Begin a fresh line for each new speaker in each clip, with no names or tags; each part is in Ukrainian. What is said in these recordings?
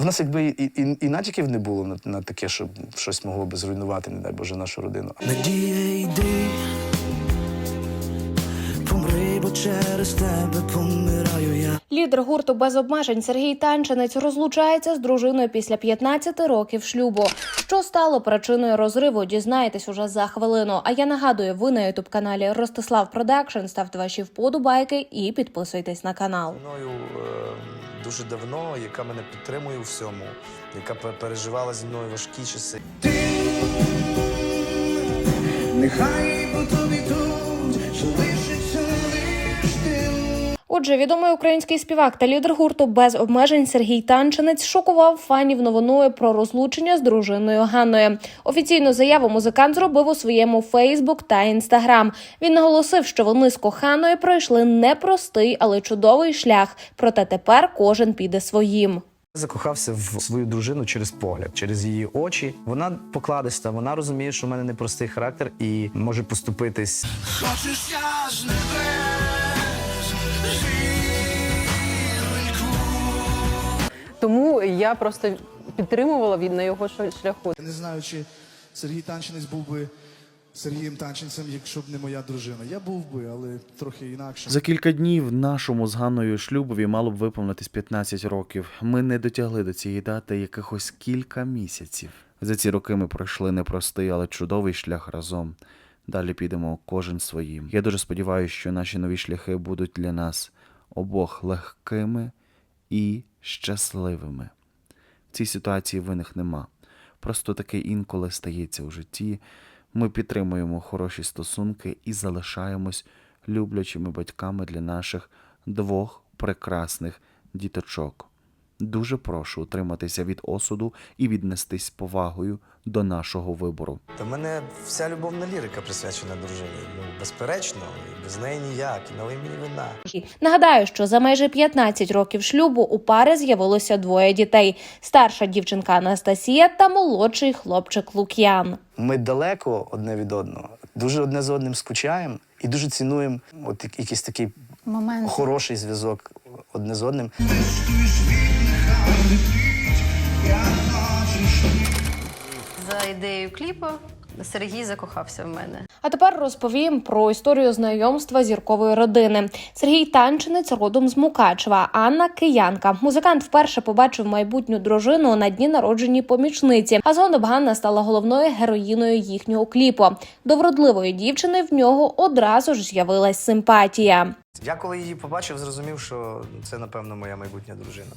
В нас якби і, і, і натяків не було на, на таке, щоб щось могло би зруйнувати, не дай Боже, нашу родину.
Надія йди, помри, бо через тебе помираю я.
Лідер гурту без обмежень Сергій Танчинець розлучається з дружиною після 15 років шлюбу. Що стало причиною розриву? Дізнаєтесь уже за хвилину. А я нагадую, ви на ютуб каналі Ростислав Продакшн. Ставте ваші вподобайки і підписуйтесь на канал.
мною е, дуже давно, яка мене підтримує у всьому, яка переживала зі мною важкі часи.
Нехай по
Отже, відомий український співак та лідер гурту без обмежень Сергій Танчинець шокував фанів новиною про розлучення з дружиною Ганною. Офіційну заяву музикант зробив у своєму Фейсбук та Інстаграм. Він наголосив, що вони з коханою пройшли непростий, але чудовий шлях. Проте тепер кожен піде своїм.
Закохався в свою дружину через погляд, через її очі. Вона покладиста, вона розуміє, що в мене непростий характер і може поступитись.
Хочеш я з небес,
Тому я просто підтримувала він на його шляху.
Я не знаю, чи Сергій Танчинець був би Сергієм Танчинцем, якщо б не моя дружина. Я був би, але трохи інакше.
За кілька днів нашому з Ганною шлюбові мало б виповнитись 15 років. Ми не дотягли до цієї дати якихось кілька місяців. За ці роки ми пройшли непростий, але чудовий шлях разом. Далі підемо кожен своїм. Я дуже сподіваюся, що наші нові шляхи будуть для нас обох легкими і щасливими. В цій ситуації винних нема. Просто таке інколи стається у житті. Ми підтримуємо хороші стосунки і залишаємось люблячими батьками для наших двох прекрасних діточок. Дуже прошу утриматися від осуду і віднестись з повагою до нашого вибору.
Та в мене вся любовна лірика присвячена дружині. Ну, безперечно, і без неї ніяк, і налий мені вина.
Нагадаю, що за майже 15 років шлюбу у пари з'явилося двоє дітей: старша дівчинка Анастасія та молодший хлопчик Лук'ян.
Ми далеко одне від одного, дуже одне з одним скучаємо і дуже цінуємо от як- якийсь такий хороший зв'язок одне з одним.
За ідеєю кліпу Сергій закохався в мене.
А тепер розповім про історію знайомства зіркової родини. Сергій Танчинець родом з Мукачева, Анна Киянка. Музикант вперше побачив майбутню дружину на дні народженні помічниці. А згодом Ганна стала головною героїною їхнього кліпу. До вродливої дівчини в нього одразу ж з'явилась симпатія.
Я коли її побачив, зрозумів, що це, напевно, моя майбутня дружина.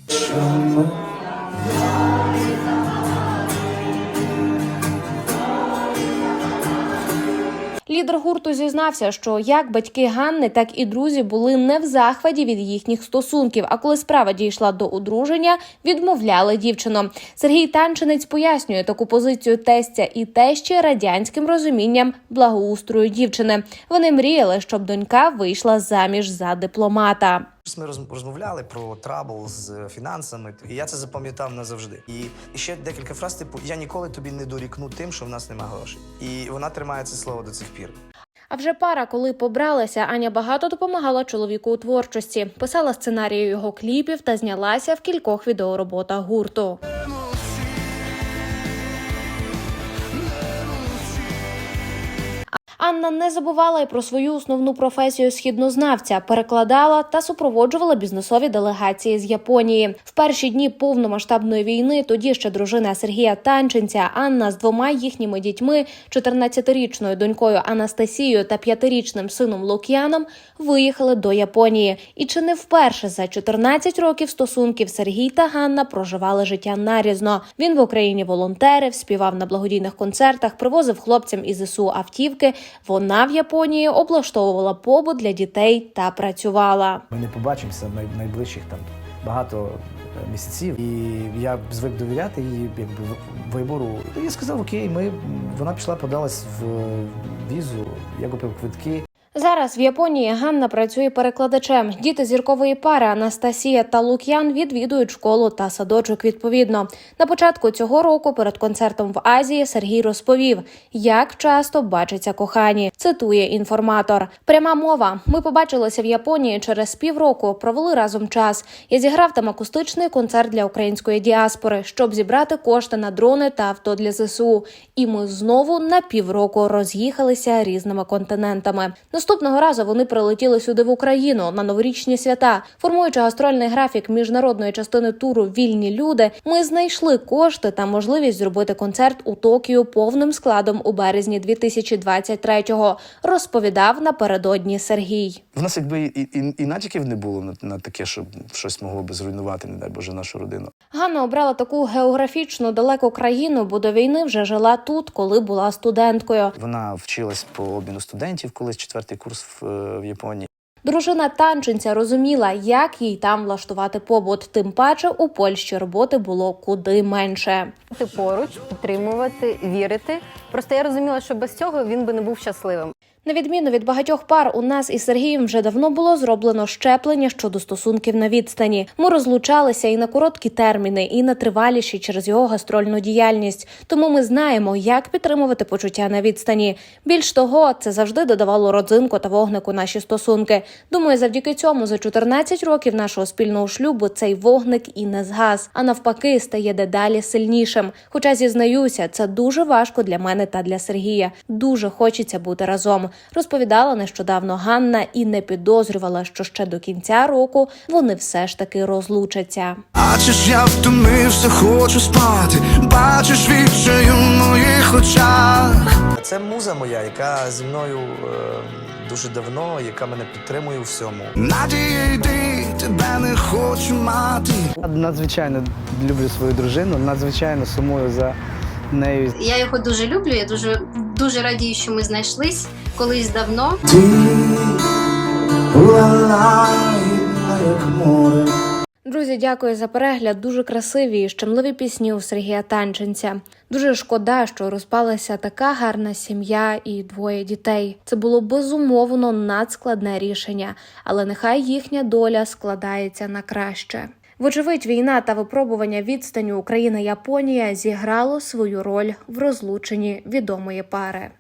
Лідер гурту зізнався, що як батьки Ганни, так і друзі були не в захваті від їхніх стосунків. А коли справа дійшла до одруження, відмовляли дівчину. Сергій Танчинець пояснює таку позицію тестя і тещі радянським розумінням благоустрою дівчини. Вони мріяли, щоб донька вийшла заміж за дипломата.
Ми роз- розмовляли про трабл з фінансами, і я це запам'ятав назавжди. І ще декілька фраз, типу, я ніколи тобі не дорікну тим, що в нас немає грошей. І вона тримає це слово до цих пір.
А вже пара, коли побралася, Аня багато допомагала чоловіку у творчості, писала сценарії його кліпів та знялася в кількох відеороботах гурту. Анна не забувала й про свою основну професію східнознавця, перекладала та супроводжувала бізнесові делегації з Японії. В перші дні повномасштабної війни тоді ще дружина Сергія Танченця Анна з двома їхніми дітьми, 14-річною донькою Анастасією та 5-річним сином Лук'яном, виїхали до Японії. І чи не вперше за 14 років стосунків Сергій та Ганна проживали життя нарізно. Він в Україні волонтерив, співав на благодійних концертах, привозив хлопцям із ЗСУ автівки. Вона в Японії облаштовувала побут для дітей та працювала.
Ми не побачимося в найближчих там багато е, місяців. І я звик довіряти її якби вибору. Я сказав, окей, ми вона пішла, подалась в візу, я купив квитки.
Зараз в Японії Ганна працює перекладачем. Діти зіркової пари Анастасія та Лук'ян відвідують школу та садочок відповідно. На початку цього року перед концертом в Азії Сергій розповів, як часто бачаться кохані. Цитує інформатор. Пряма мова. Ми побачилися в Японії через півроку. Провели разом час. Я зіграв там акустичний концерт для української діаспори, щоб зібрати кошти на дрони та авто для ЗСУ. І ми знову на півроку роз'їхалися різними континентами. Наступного разу вони прилетіли сюди в Україну на новорічні свята. Формуючи гастрольний графік міжнародної частини туру Вільні люди, ми знайшли кошти та можливість зробити концерт у Токіо повним складом у березні 2023-го, Розповідав напередодні Сергій.
В нас якби і, і, і натяків не було на, на таке, щоб щось могло би зруйнувати, не дай Боже, нашу родину.
Ганна обрала таку географічну далеку країну, бо до війни вже жила тут, коли була студенткою.
Вона вчилась по обміну студентів, колись четвертий курс в, е, в Японії.
Дружина танчинця розуміла, як їй там влаштувати побут. Тим паче у Польщі роботи було куди менше.
Ти поруч, підтримувати, вірити. Просто я розуміла, що без цього він би не був щасливим.
На відміну від багатьох пар, у нас із Сергієм вже давно було зроблено щеплення щодо стосунків на відстані. Ми розлучалися і на короткі терміни, і на триваліші через його гастрольну діяльність. Тому ми знаємо, як підтримувати почуття на відстані. Більш того, це завжди додавало родзинку та вогнику наші стосунки. Думаю, завдяки цьому за 14 років нашого спільного шлюбу цей вогник і не згас, а навпаки, стає дедалі сильнішим. Хоча зізнаюся, це дуже важко для мене та для Сергія. Дуже хочеться бути разом. Розповідала нещодавно Ганна і не підозрювала, що ще до кінця року вони все ж таки розлучаться.
А чи ж я втомився, хочу спати, бачиш відчаю в моїх очах.
Це муза моя, яка зі мною е, дуже давно, яка мене підтримує у всьому.
Надія йди, тебе не хочу мати.
Надзвичайно люблю свою дружину, надзвичайно сумую за нею.
Я його дуже люблю. Я дуже дуже радію, що ми знайшлись колись давно.
Ти була як море.
Друзі, дякую за перегляд. Дуже красиві і щемливі пісні у Сергія Танченця. Дуже шкода, що розпалася така гарна сім'я і двоє дітей. Це було безумовно надскладне рішення, але нехай їхня доля складається на краще. Вочевидь, війна та випробування відстаню Україна-Японія зіграло свою роль в розлученні відомої пари.